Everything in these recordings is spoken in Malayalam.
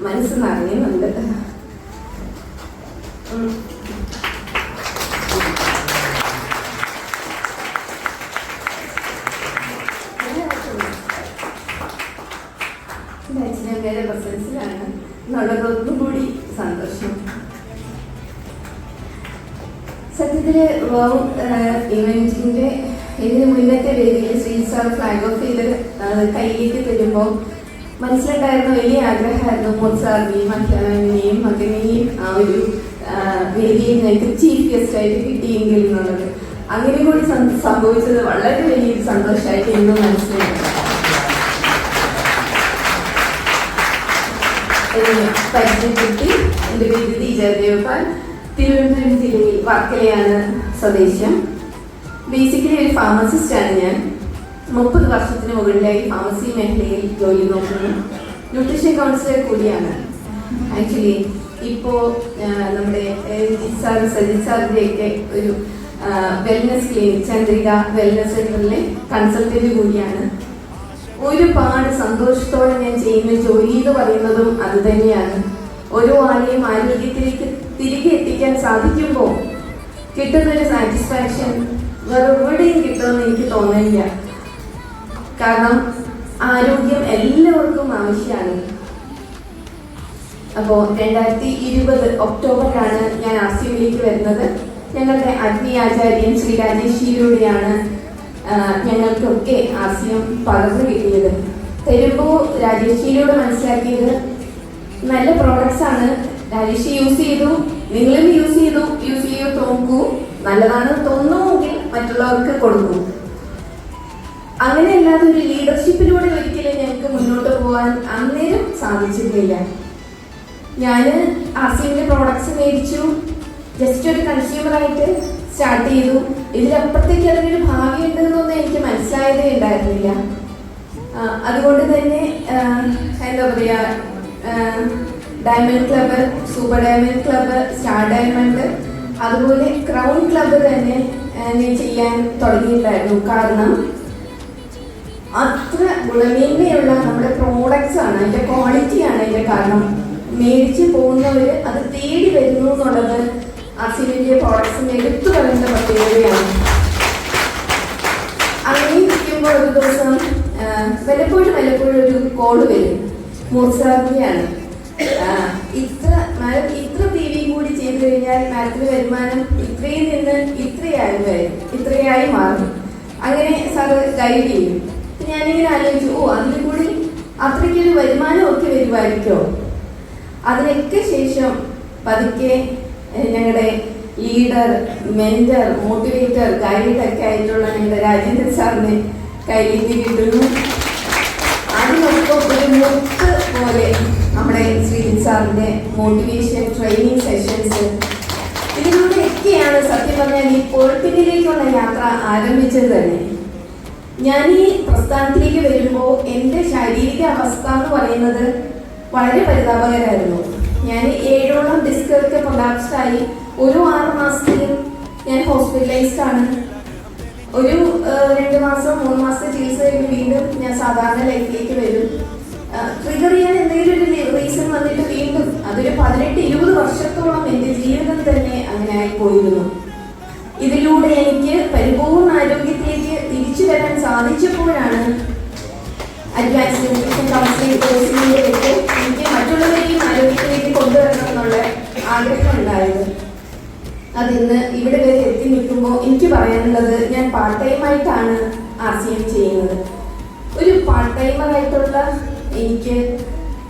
മനസ്സ് നിറയുന്നുണ്ട് കൂടി ഇതിന് മുന്നത്തെ വേദിയിൽ ശ്രീ സാർ ഫ്ലാഗ് ഓഫ് ചെയ്ത് കയ്യിലേക്ക് തരുമ്പോൾ മനസ്സിലുണ്ടായിരുന്ന വലിയ ആഗ്രഹമായിരുന്നു മോത്സാറിനെയും അഖ്യാനെയും മകനെയും ആ ഒരു വേദിയിൽ ഞങ്ങൾക്ക് ചീഫ് ഗസ്റ്റ് ആയിട്ട് കിട്ടിയെങ്കിൽ എന്നുള്ളത്. അങ്ങനെ കൂടി സംഭവിച്ചത് വളരെ വലിയൊരു സന്തോഷമായിട്ട് ഇന്നും മനസ്സിലായി. പരിചയപ്പെടുത്തി. എന്റെ പേര് ദേവപാൽ. തിരുവനന്തപുരം ജില്ലയിൽ വർക്കലയാണ് സ്വദേശം. ബേസിക്കലി ഒരു ഫാർമസിസ്റ്റാണ് ഞാൻ. മുപ്പത് വർഷത്തിന് മുകളിലായി ഫാർമസി മേഖലയിൽ ജോലി നോക്കുന്നു. ന്യൂട്രീഷൻ കൗൺസിലർ കൂടിയാണ്. ആക്ച്വലി ഇപ്പോ നമ്മുടെ സാർ സജിത് സാറിന്റെ ഒക്കെ ഒരു വെൽനസ് ക്ലിനിക് ചന്ദ്രിക വെൽനസ് സെന്ററിലെ കൺസൾട്ടന്റ് കൂടിയാണ്. ഒരുപാട് സന്തോഷത്തോടെ ഞാൻ ചെയ്യുന്ന ജോലി എന്ന് പറയുന്നതും അത് തന്നെയാണ്. ഓരോ ആളെയും ആരോഗ്യത്തിലേക്ക് തിരികെ എത്തിക്കാൻ സാധിക്കുമ്പോൾ കിട്ടുന്നൊരു സാറ്റിസ്ഫാക്ഷൻ വേറെ എവിടെയും കിട്ടുമെന്ന് എനിക്ക് തോന്നുന്നില്ല. കാരണം ആരോഗ്യം എല്ലാവർക്കും ആവശ്യമാണ്. അപ്പോൾ രണ്ടായിരത്തി ഇരുപത് ഒക്ടോബറിലാണ് ഞാൻ യുവിലേക്ക് വരുന്നത്. ഞങ്ങളുടെ അഗ്നി ആചാര്യൻ ശ്രീ രാജേഷിയിലൂടെയാണ് ഞങ്ങൾക്കൊക്കെ എം പകർന്നു കിട്ടിയത്. തരുമ്പോൾ രാജേഷിയിലൂടെ മനസ്സിലാക്കിയത് നല്ല പ്രോഡക്ട്സ് ആണ്. രാജേഷി യൂസ് ചെയ്തു നിങ്ങളും യൂസ് ചെയ്തു യൂസ് ചെയ്തു നോക്കൂ നല്ലതാണെന്ന് തോന്നുമെങ്കിൽ മറ്റുള്ളവർക്ക് കൊടുക്കൂ. അങ്ങനെയല്ലാതെ ഒരു ലീഡർഷിപ്പിലൂടെ ഒരിക്കലും ഞങ്ങൾക്ക് മുന്നോട്ട് പോകാൻ അന്നേരം സാധിച്ചിരുന്നില്ല. ഞാൻ ആർ പ്രോഡക്ട്സ് മേടിച്ചു. ജസ്റ്റ് ഒരു കൺസ്യൂമറായിട്ട് സ്റ്റാർട്ട് ചെയ്തു. ഇതിലപ്പുറത്തേക്ക് അതിനൊരു ഭാവി ഉണ്ടെന്നൊന്നും എനിക്ക് മനസ്സിലായതേ ഉണ്ടായിരുന്നില്ല. അതുകൊണ്ട് തന്നെ എന്താ പറയാ diamond club super diamond club star diamond അതുപോലെ ക്രൗൺ ക്ലബ്ബ് തന്നെ ഞാൻ ചെയ്യാൻ തുടങ്ങിയിട്ടുണ്ടായിരുന്നു. കാരണം അത്ര ഗുണമേന്മയുള്ള നമ്മുടെ പ്രോഡക്റ്റ്സ് ആണ് അതിന്റെ ക്വാളിറ്റി ആണ് അതിന്റെ കാരണം. മേടിച്ച് പോകുന്നവര് അത് തേടി വരുന്നു എന്നുള്ളത് അസിലിന്റെ പ്രോഡക്ട്സിന് എടുത്തു പറയുന്ന പ്രത്യേകതയാണ്. അങ്ങനെ ഇരിക്കുമ്പോൾ ഒരു ദിവസം വല്ലപ്പോഴും വല്ലപ്പോഴും ഒരു കോൾ വരും. മൂർസാറിയാണ് ഇത്ര മാഡം ഇത്ര ടി കൂടി ചെയ്തു കഴിഞ്ഞാൽ മാഡത്തിന് വരുമാനം ഇത്രയും നിന്ന് ഇത്രയായി വരും ഇത്രയായി മാറും. അങ്ങനെ സാറ് ഗൈഡ് ചെയ്യും. ഞാനിങ്ങനെ ആലോചിച്ചു ഓ അതിൽ കൂടി അത്രയ്ക്കൊരു വരുമാനം ഒക്കെ വരുമായിരിക്കോ? അതിനൊക്കെ ശേഷം പതുക്കെ ഞങ്ങളുടെ ലീഡർ മെന്റർ മോട്ടിവേറ്റർ ഗൈഡ് ഒക്കെ ആയിട്ടുള്ള ഞങ്ങളുടെ രാജേന്ദ്രൻ സാറിനെ കയ്യിലേക്ക് കിട്ടുന്നു. അതിനൊപ്പം ഒരു മുത്ത് പോലെ നമ്മുടെ ശ്രീജിത് സാറിന്റെ മോട്ടിവേഷൻ ട്രെയിനിങ് സെഷൻസ്. ഇതിലൂടെയൊക്കെയാണ് സത്യം പറഞ്ഞാൽ ഈ പൊഴുപ്പിനിലേക്കുള്ള യാത്ര ആരംഭിച്ചത് തന്നെ. ഞാൻ ഈ പ്രസ്ഥാനത്തിലേക്ക് വരുമ്പോൾ എന്റെ ശാരീരിക അവസ്ഥ എന്ന് പറയുന്നത് വളരെ പരിതാപകരമായിരുന്നു. ഞാൻ ഏഴോളം ഡിസ്കൊക്കെ കൊണ്ടാപ്സ്ഡായി ഒരു ആറ് മാസത്തിലും ഞാൻ ഹോസ്പിറ്റലൈസ്ഡ് ആണ്. ഒരു രണ്ട് മാസം മൂന്ന് മാസത്തെ ചികിത്സ കഴിഞ്ഞ് വീണ്ടും ഞാൻ സാധാരണ ലൈഫിലേക്ക് വരും. ട്രിഗർ ചെയ്യാൻ എന്തെങ്കിലും ഒരു റീസൺ വന്നിട്ട് വീണ്ടും അതൊരു പതിനെട്ട് ഇരുപത് വർഷത്തോളം എന്റെ ജീവിതം തന്നെ അങ്ങനെ ആയി പോയിരുന്നു. ഇതിലൂടെ എനിക്ക് പരിപൂർണ ആരോഗ്യത്തിലേക്ക് തിരിച്ചു വരാൻ സാധിച്ചപ്പോഴാണ് അഡ്വാൻസ് എനിക്ക് മറ്റുള്ളവരെയും ആരോഗ്യത്തിലേക്ക് കൊണ്ടുവരണം എന്നുള്ള ആഗ്രഹം ഉണ്ടായത്. അതിന്ന് ഇവിടെ വരെ എത്തി നിൽക്കുമ്പോൾ എനിക്ക് പറയാനുള്ളത് ഞാൻ പാർട്ട് ടൈമായിട്ടാണ് ആർ സി എം ചെയ്യുന്നത്. ഒരു പാർട്ട് ടൈമറായിട്ടുള്ള എനിക്ക്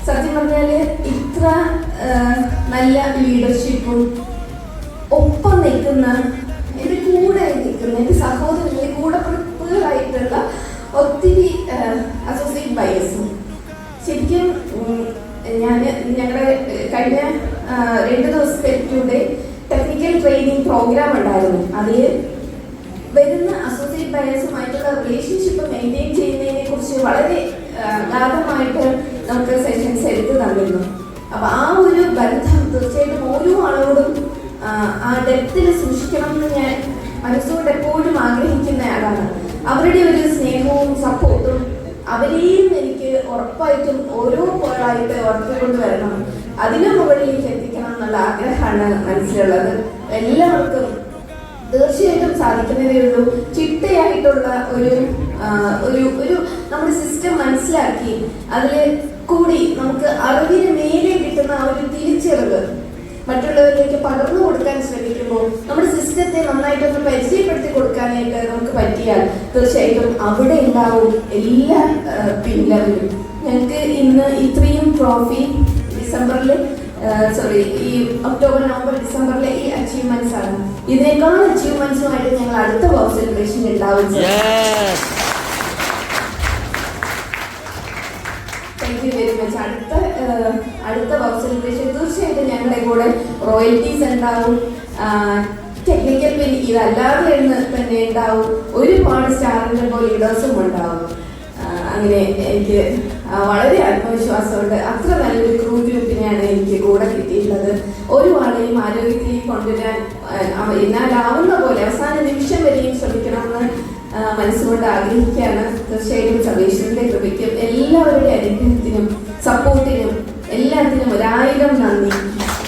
സത്യം പറഞ്ഞാൽ ഇത്ര നല്ല ലീഡർഷിപ്പും ഒപ്പം നിൽക്കുന്ന എന്റെ സഹോദരങ്ങളിൽ ആയിട്ടുള്ള ഒത്തിരി അസോസിയേറ്റ് ബയസും ശരിക്കും ഞാൻ ഞങ്ങളുടെ കഴിഞ്ഞ രണ്ടു ദിവസത്തെ ടെക്നിക്കൽ ട്രെയിനിങ് പ്രോഗ്രാം ഉണ്ടായിരുന്നു. അതിൽ വരുന്ന അസോസിയേറ്റ് ബയസുമായിട്ടുള്ള റിലേഷൻഷിപ്പ് മെയിന്റെയിൻ ചെയ്യുന്നതിനെ കുറിച്ച് വളരെ ഗാഠമായിട്ട് നമുക്ക് സെഷൻസ് എടുത്തു തന്നിരുന്നു. അപ്പൊ ആ ഒരു ബന്ധം അവരുടെ ഒരു സ്നേഹവും സപ്പോർട്ടും അവരെയും എനിക്ക് ഉറപ്പായിട്ടും ഓരോ പോളായിട്ട് ഉറപ്പിക്കൊണ്ട് വരണം അതിനു മുകളിലേക്ക് എത്തിക്കണം എന്നുള്ള ആഗ്രഹമാണ് മനസ്സിലുള്ളത്. എല്ലാവർക്കും തീർച്ചയായിട്ടും സാധിക്കുന്നതേ ഉള്ളൂ. ചിട്ടയായിട്ടുള്ള ഒരു ഒരു ഒരു നമ്മുടെ സിസ്റ്റം മനസ്സിലാക്കി അതിൽ കൂടി നമുക്ക് അറിവിന് മേലെ കിട്ടുന്ന ഒരു തിരിച്ചറിവ് മറ്റുള്ളവരിലേക്ക് പകർന്നു കൊടുക്കാൻ ശ്രമിക്കുമ്പോൾ നമ്മുടെ സിസ്റ്റത്തെ നന്നായിട്ട് ഒന്ന് പരിചയപ്പെടുത്തി കൊടുക്കാനായിട്ട് നമുക്ക് പറ്റിയാൽ തീർച്ചയായിട്ടും അവിടെ ഉണ്ടാവും എല്ലാ പിൻലവരും ഞങ്ങൾക്ക് ഇന്ന് ഇത്രയും ട്രോഫി ഡിസംബറിൽ സോറി ഈ ഒക്ടോബർ നവംബർ ഡിസംബറിലെ ഈ അച്ചീവ്മെന്റ്സ് ആണ്. ഇതിനേക്കാൾ അച്ചീവ്മെന്റ്സുമായിട്ട് ഞങ്ങൾ അടുത്ത വർക്ക് സെലിബ്രേഷൻ ഉണ്ടാവും. താങ്ക് യു വെരി മച്ച് അടുത്ത അടുത്ത വർക്ക് സെലിബ്രേഷൻ തീർച്ചയായിട്ടും ഞങ്ങളുടെ കൂടെ റോയൽറ്റീസ് ഉണ്ടാവും. ടെക്നിക്കൽ പിൻ ഇതല്ലാതെ തന്നെ ഉണ്ടാവും. ഒരുപാട് സ്റ്റാറിന്റെ പോലെ ലീഡേഴ്സും ഉണ്ടാവും. അങ്ങനെ എനിക്ക് വളരെ ആത്മവിശ്വാസമുണ്ട്. അത്ര നല്ലൊരു ക്രൂ ഗ്രൂപ്പിനെയാണ് എനിക്ക് കൂടെ കിട്ടിയിട്ടുള്ളത്. ഒരു ആളെയും ആരോഗ്യത്തിൽ കൊണ്ടുവരാൻ എന്നാലാവുന്ന പോലെ അവസാന നിമിഷം വരെയും ശ്രമിക്കണമെന്ന് മനസ്സുകൊണ്ട് ആഗ്രഹിക്കുകയാണ്. തീർച്ചയായിട്ടും സർവേശ്വരന്റെ കൃപയ്ക്കും എല്ലാവരുടെ അനുഗ്രഹത്തിനും സപ്പോർട്ടിനും എല്ലാത്തിനും ഒരായിരം നന്ദി.